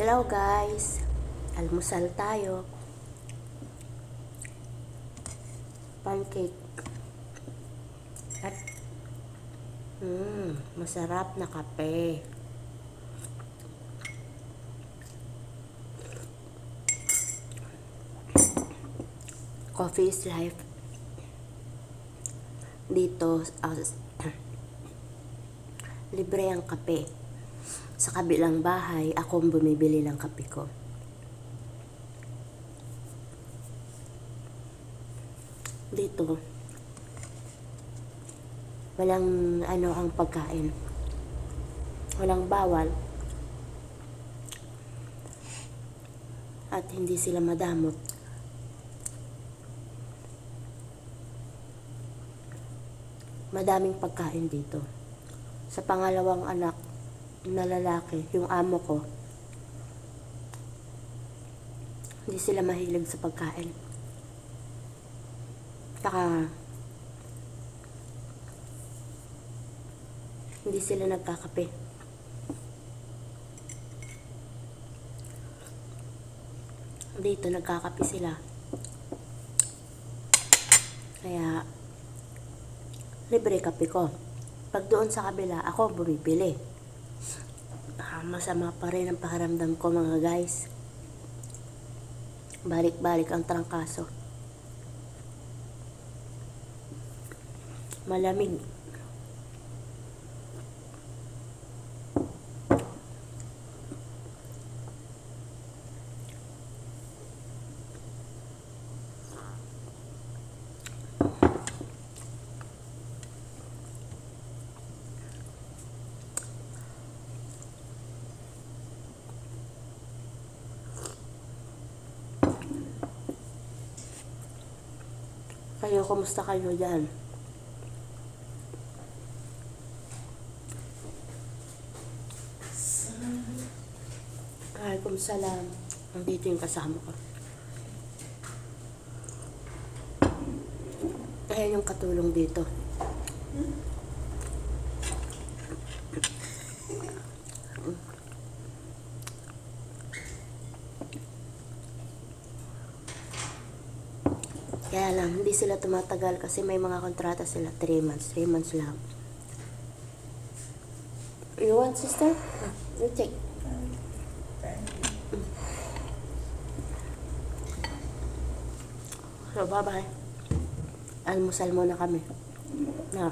Hello guys! Almusal tayo. Pancake. At mm, masarap na kape. Coffee is life. Dito, ah, libre ang kape. Sa kabilang bahay, ako ang bumibili ng kape ko. Dito, walang ano ang pagkain. Walang bawal. At hindi sila madamot. Madaming pagkain dito. Sa pangalawang anak na lalaki, yung amo ko, hindi sila mahilig sa pagkain. Saka, hindi sila nagkakape. Dito, nagkakape sila. Kaya, libre kape ko. Pag doon sa kabila, ako bumibili. Ah, masama pa rin ang pakiramdam ko mga guys. Balik-balik ang trangkaso. Malamig. Kayo, kumusta kayo dyan? Alaikum salam. Nandito yung kasama ko. Ayan yung katulong dito. Kaya lang, hindi sila tumatagal kasi may mga kontrata sila. 3 months, 3 months lang. You want, sister? You take. So, bye-bye. Almusal muna kami. Na.